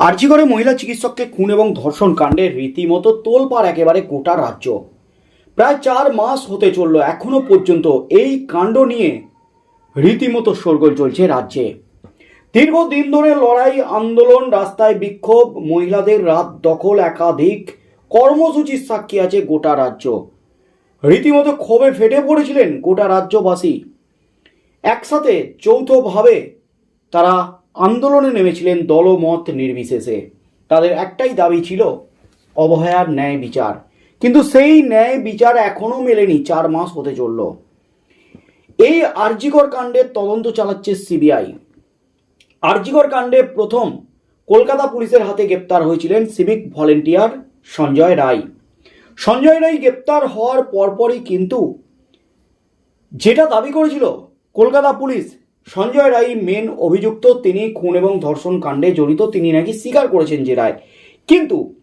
আর্জিগড়ে মহিলা চিকিৎসককে খুন এবং ধর্ষণ কাণ্ডে রীতিমতো তোলপাড় একেবারে গোটা রাজ্য। প্রায় চার মাস হতে চলল এখনও পর্যন্ত এই কাণ্ড নিয়ে রীতিমতো শোরগোল চলছে রাজ্যে। দীর্ঘদিন ধরে লড়াই, আন্দোলন, রাস্তায় বিক্ষোভ, মহিলাদের রাত দখল একাধিক কর্মসূচির সাক্ষী আছে গোটা রাজ্য। রীতিমতো ক্ষোভে ফেটে পড়েছিলেন গোটা রাজ্যবাসী। একসাথে যৌথভাবে তারা আন্দোলনে নেমেছিলেন দলমত নির্বিশেষে। তাদের একটাই দাবি ছিল অবহেয়ার ন্যায় বিচার। কিন্তু সেই ন্যায় বিচার এখনও মেলেনি, চার মাস হতে চলল। এই আরজিকর কাণ্ডের তদন্ত চালাচ্ছে সিবিআই। আরজিকর কাণ্ডে প্রথম কলকাতা পুলিশের হাতে গ্রেপ্তার হয়েছিলেন সিভিক ভলেন্টিয়ার সঞ্জয় রায়। সঞ্জয় রায় গ্রেপ্তার হওয়ার পরপরই কিন্তু যেটা দাবি করেছিল কলকাতা পুলিশ সঞ্জয় রায় মেন অভিযুক্ত, তিনি খুন এবং ধর্ষণ কাণ্ডে জড়িত, তিনি নাকি স্বীকার করেছেন যে রায়। কিন্তু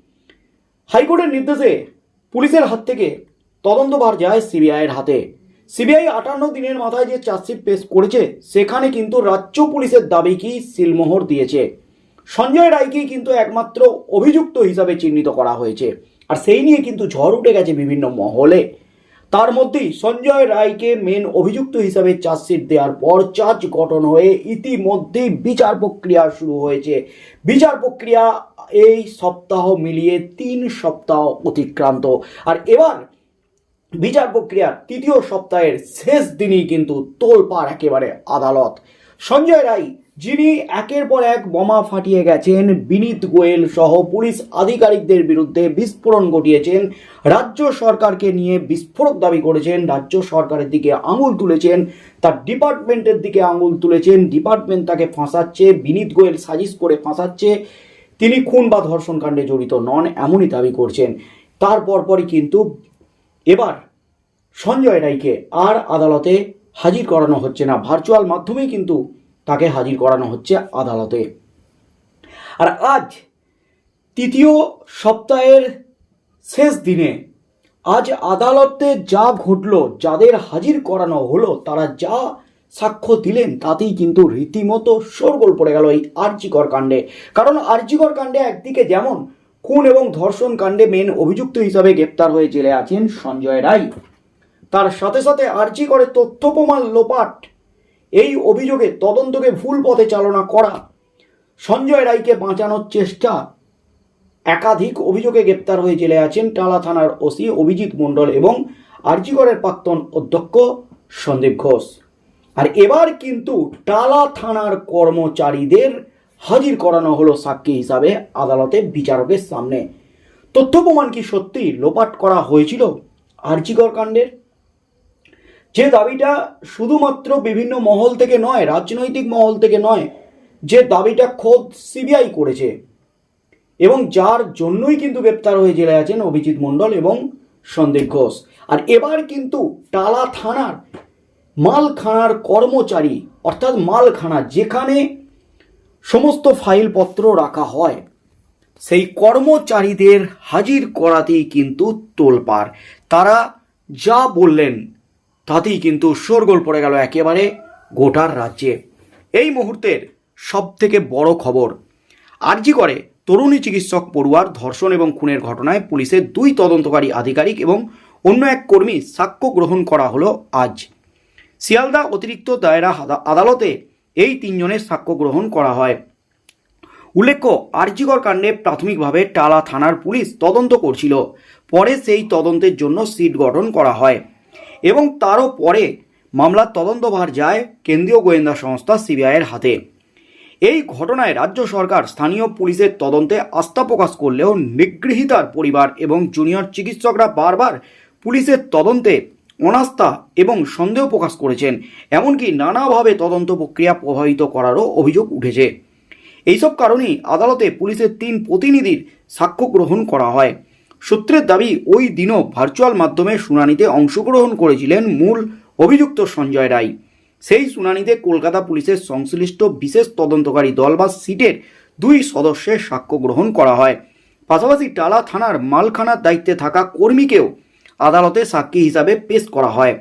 হাইকোর্টের নির্দেশে পুলিশের হাত থেকে তদন্তভার যায় সিবিআইয়ের হাতে। সিবিআই আটান্ন দিনের মাথায় যে চার্জশিট পেশ করেছে, সেখানে কিন্তু রাজ্য পুলিশের দাবিকেই সিলমোহর দিয়েছে। সঞ্জয় রায়কেই কিন্তু একমাত্র অভিযুক্ত হিসাবে চিহ্নিত করা হয়েছে। আর সেই নিয়ে কিন্তু ঝড় উঠে গেছে বিভিন্ন মহলে। তার মধ্যেই সঞ্জয় রায়কে মেন অভিযুক্ত হিসাবে চার্জশিট দেওয়ার পর চার্জ গঠন হয়ে ইতিমধ্যেই বিচার প্রক্রিয়া শুরু হয়েছে। বিচার প্রক্রিয়া এই সপ্তাহ মিলিয়ে তিন সপ্তাহ অতিক্রান্ত। আর এবার বিচার প্রক্রিয়ার তৃতীয় সপ্তাহের শেষ দিনই কিন্তু তোলপাড় একেবারে আদালত। সঞ্জয় রায়, যিনি একের পর এক বোমা ফাটিয়ে গেছেন বিনীত গোয়েল সহ পুলিশ আধিকারিকদের বিরুদ্ধে বিস্ফোরণ ঘটিয়েছেন। রাজ্য সরকারকে নিয়ে বিস্ফোরক দাবি করেছেন। রাজ্য সরকারের দিকে আঙুল তুলেছেন। তার ডিপার্টমেন্টের দিকে আঙুল তুলেছেন। ডিপার্টমেন্ট তাকে ফাঁসাচ্ছে, বিনীত গোয়েল সাজিশ করে ফাঁসাচ্ছে। তিনি খুন বা ধর্ষণ কাণ্ডে জড়িত নন, এমনই দাবি করছেন। তার পরপরই কিন্তু এবার সঞ্জয় রায়কে আর আদালতে হাজির করানো হচ্ছে না। ভার্চুয়াল মাধ্যমেই কিন্তু তাকে হাজির করানো হচ্ছে আদালতে। আর আজ তৃতীয় সপ্তাহের শেষ দিনে আজ আদালতে যা ঘটলো, যাদের হাজির করানো হলো, তারা যা সাক্ষ্য দিলেন, তাতেই কিন্তু রীতিমতো শোরগোল পড়ে গেল এই আর্যিকর কাণ্ডে। কারণ আর্যিকর কাণ্ডে একদিকে যেমন খুন এবং ধর্ষণ কাণ্ডে মেন অভিযুক্ত হিসাবে গ্রেপ্তার হয়ে জেলে আছেন সঞ্জয় রায়। তার সাথে সাথে আর্জি করে তথ্য প্রমাণ লোপাট। এই অভিযোগে তদন্তকে ভুল পথে চালনা করা। সঞ্জয় রায়কে বাঁচানোর চেষ্টা। একাধিক অভিযোগে গ্রেপ্তার হয়ে জেলে আছেন টালা থানার ওসি অভিজিৎ মণ্ডল এবং আরজিগড়ের প্রাক্তন অধ্যক্ষ সন্দীপ ঘোষ। আর এবার কিন্তু টালা থানার কর্মচারীদের হাজির করানো হলো সাক্ষী হিসাবে আদালতে বিচারকের সামনে। তথ্য প্রমাণ কি সত্যি লোপাট করা হয়েছিল আরজিগড় কাণ্ডের? যে দাবিটা শুধুমাত্র বিভিন্ন মহল থেকে নয়, রাজনৈতিক মহল থেকে নয়, যে দাবিটা খোদ সিবিআই করেছে এবং যার জন্যই কিন্তু গ্রেপ্তার হয়ে জেলে আছেন অভিজিৎ মণ্ডল এবং সন্দীপ ঘোষ। আর এবার কিন্তু টালা থানার মালখানার কর্মচারী, অর্থাৎ মালখানা যেখানে সমস্ত ফাইলপত্র রাখা হয়, সেই কর্মচারীদের হাজির করাতেই কিন্তু তোলপাড়। তারা যা বললেন তাতেই কিন্তু শোরগোল পড়ে গেল একেবারে গোটার রাজ্যে। এই মুহূর্তের সব থেকে বড় খবর, আরজি করে তরুণী চিকিৎসক পড়ুয়ার ধর্ষণ এবং খুনের ঘটনায় পুলিশের দুই তদন্তকারী আধিকারিক এবং অন্য এক কর্মী সাক্ষ্য গ্রহণ করা হলো আজ। শিয়ালদা অতিরিক্ত দায়রা আদা- আদালতে এই তিনজনের সাক্ষ্য গ্রহণ করা হয়। উল্লেখ্য আরজিকর কাণ্ডে প্রাথমিকভাবে টালা থানার পুলিশ তদন্ত করছিল। পরে সেই তদন্তের জন্য সিট গঠন করা হয়। এবং তারও পরে মামলার তদন্তভার যায় কেন্দ্রীয় গোয়েন্দা সংস্থা সিবিআইয়ের হাতে। এই ঘটনায় রাজ্য সরকার স্থানীয় পুলিশের তদন্তে আস্থা প্রকাশ করলেও নিগৃহীতার পরিবার এবং জুনিয়র চিকিৎসকরা বারবার পুলিশের তদন্তে অনাস্থা এবং সন্দেহ প্রকাশ করেছেন, এমনকি নানাভাবে তদন্ত প্রক্রিয়া প্রভাবিত করারও অভিযোগ উঠেছে। এইসব কারণেই আদালতে পুলিশের তিন প্রতিনিধির সাক্ষ্য গ্রহণ করা হয়। সূত্রের দাবি, ওই দিনও ভার্চুয়াল মাধ্যমে শুনানিতে অংশগ্রহণ করেছিলেন মূল অভিযুক্ত সঞ্জয় রায়। সেই শুনানিতে কলকাতা পুলিশের সংশ্লিষ্ট বিশেষ তদন্তকারী দল বা সিটের দুই সদস্যের সাক্ষ্য গ্রহণ করা হয়। পাশাপাশি টালা থানার মালখানার দায়িত্বে থাকা কর্মীকেও আদালতে সাক্ষী হিসাবে পেশ করা হয়।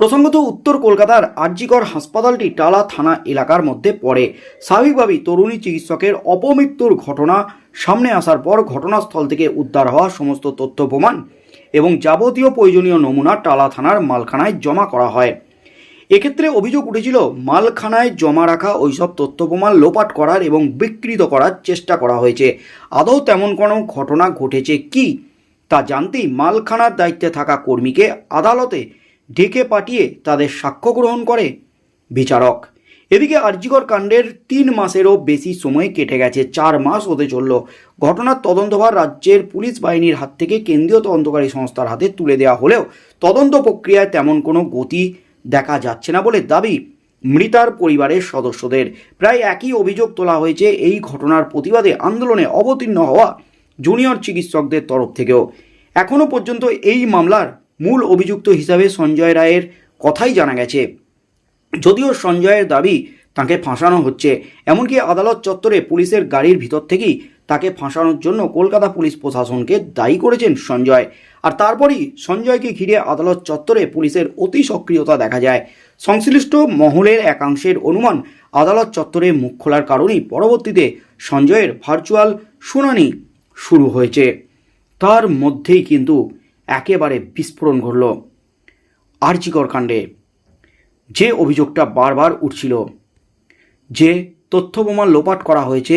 প্রসঙ্গত উত্তর কলকাতার আরজিকর হাসপাতালটি টালা থানা এলাকার মধ্যে পড়ে। স্বাভাবিকভাবেই তরুণী চিকিৎসকের অপমৃত্যুর ঘটনা সামনে আসার পর ঘটনাস্থল থেকে উদ্ধার হওয়া সমস্ত তথ্য প্রমাণ এবং যাবতীয় প্রয়োজনীয় নমুনা টালা থানার মালখানায় জমা করা হয়। এক্ষেত্রে অভিযোগ উঠেছিল, মালখানায় জমা রাখা ওইসব তথ্য প্রমাণ লোপাট করার এবং বিকৃত করার চেষ্টা করা হয়েছে। আদৌ তেমন কোনো ঘটনা ঘটেছে কি? তা জানতেই মালখানার দায়িত্বে থাকা কর্মীকে আদালতে ডেকে পাঠিয়ে তাদের সাক্ষ্য গ্রহণ করে। বিচারক, এদিকে আরজিকর কাণ্ডের তিন মাসেরও বেশি সময় কেটে গেছে, চার মাস হতে চলল। ঘটনার তদন্তভার রাজ্যের পুলিশ বাহিনীর হাত থেকে কেন্দ্রীয় তদন্তকারী সংস্থার হাতে তুলে দেওয়া হলেও তদন্ত প্রক্রিয়ায় তেমন কোনো গতি দেখা যাচ্ছে না বলে দাবি মৃতার পরিবারের সদস্যদের। প্রায় একই অভিযোগ তোলা হয়েছে, এই ঘটনার প্রতিবাদে আন্দোলনে অবতীর্ণ হওয়া জুনিয়র চিকিৎসকদের তরফ থেকেও। এখনও পর্যন্ত এই মামলার মূল অভিযুক্ত হিসাবে সঞ্জয় রায়ের কথাই জানা গেছে। যদিও সঞ্জয়ের দাবি তাকে ফাঁসানো হচ্ছে, এমনকি আদালত চত্বরে পুলিশের গাড়ির ভিতর থেকেই তাকে ফাঁসানোর জন্য কলকাতা পুলিশ প্রশাসনকে দায়ী করেছেন সঞ্জয়। আর তারপরই সঞ্জয়কে ঘিরে আদালত চত্বরে পুলিশের অতি সক্রিয়তা দেখা যায়। সংশ্লিষ্ট মহলের একাংশের অনুমান, আদালত চত্বরে মুখ খোলার কারণেই পরবর্তীতে সঞ্জয়ের ভার্চুয়াল শুনানি শুরু হয়েছে। তার মধ্যেই কিন্তু একেবারে বিস্ফোরণ ঘটল। আর্চিকর কাণ্ডে। যে অভিযোগটা বারবার উঠছিল, যে তথ্য লোপাট করা হয়েছে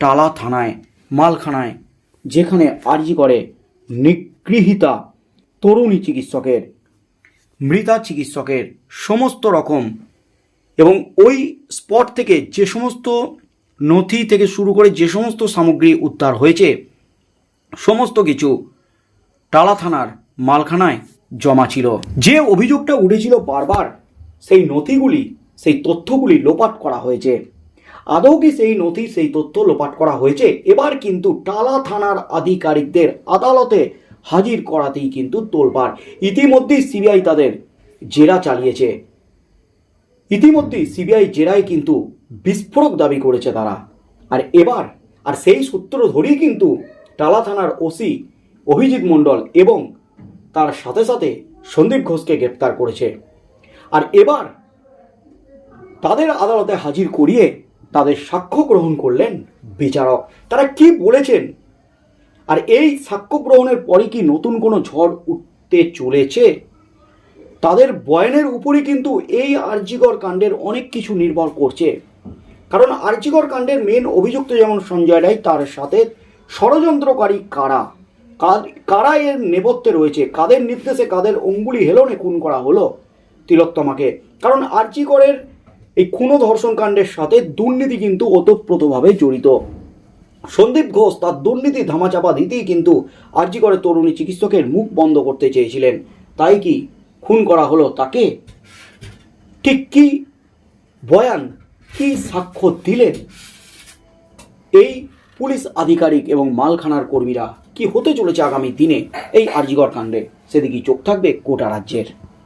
টালা থানায়, মালখানায়, যেখানে আর্জি করে নিগৃহীতা তরুণী চিকিৎসকের, মৃতা চিকিৎসকের সমস্ত রকম এবং ওই স্পট থেকে যে সমস্ত নথি থেকে শুরু করে যে সমস্ত সামগ্রী উদ্ধার হয়েছে, সমস্ত কিছু টালা থানার মালখানায় জমা ছিল। যে অভিযোগটা উঠেছিল বারবার, সেই নথিগুলি, সেই তথ্যগুলি লোপাট করা হয়েছে। আদৌ কি সেই নথি, সেই তথ্য লোপাট করা হয়েছে? এবার কিন্তু টালা থানার আধিকারিকদের আদালতে হাজির করাতেই কিন্তু তোলপাড়। ইতিমধ্যেই সিবিআই তাদের জেরা চালিয়েছে। ইতিমধ্যেই সিবিআই জেরায় কিন্তু বিস্ফোরক দাবি করেছে তারা। আর এবার, আর সেই সূত্র ধরেই কিন্তু টালা থানার ওসি অভিজিৎ মণ্ডল এবং তার সাথে সাথে সন্দীপ ঘোষকে গ্রেপ্তার করেছে। আর এবার তাদের আদালতে হাজির করিয়ে তাদের সাক্ষ্য গ্রহণ করলেন বিচারক। তারা কি বলেছেন? আর এই সাক্ষ্য গ্রহণের পরে কি নতুন কোনো ঝড় উঠতে চলেছে? তাদের বয়ানের উপরই কিন্তু এই আর্যিকর কাণ্ডের অনেক কিছু নির্ভর করছে। কারণ আর্যিকর কাণ্ডের মেন অভিযুক্ত যেমন সঞ্জয় রায়, তার সাথে ষড়যন্ত্রকারী কারা? কার- এর নেপথ্যে রয়েছে? কাদের নির্দেশে কাদের অঙ্গুলি হেলনে খুন করা হলো? তিলোত্তমাকে কারণ আর্যিকরের এই খুন ধর্ষণ কাণ্ডের সাথে দুর্নীতি কিন্তু ওতপ্রোতভাবে জড়িত। সন্দীপ ঘোষ তার দুর্নীতি ধামাচাপা দিতেই কিন্তু আর্জি করে তরুণী চিকিৎসকের মুখ বন্ধ করতে চেয়েছিলেন। তাই কি খুন করা হলো তাকে? ঠিক কি বয়ান, কি সাক্ষ্য দিলেন? এই পুলিশ আধিকারিক এবং মালখানার কর্মীরা কি হতে চলেছে আগামী দিনে? এই আরজিগর কাণ্ডে। সেদিকেই চোখ থাকবে কোটা রাজ্যের।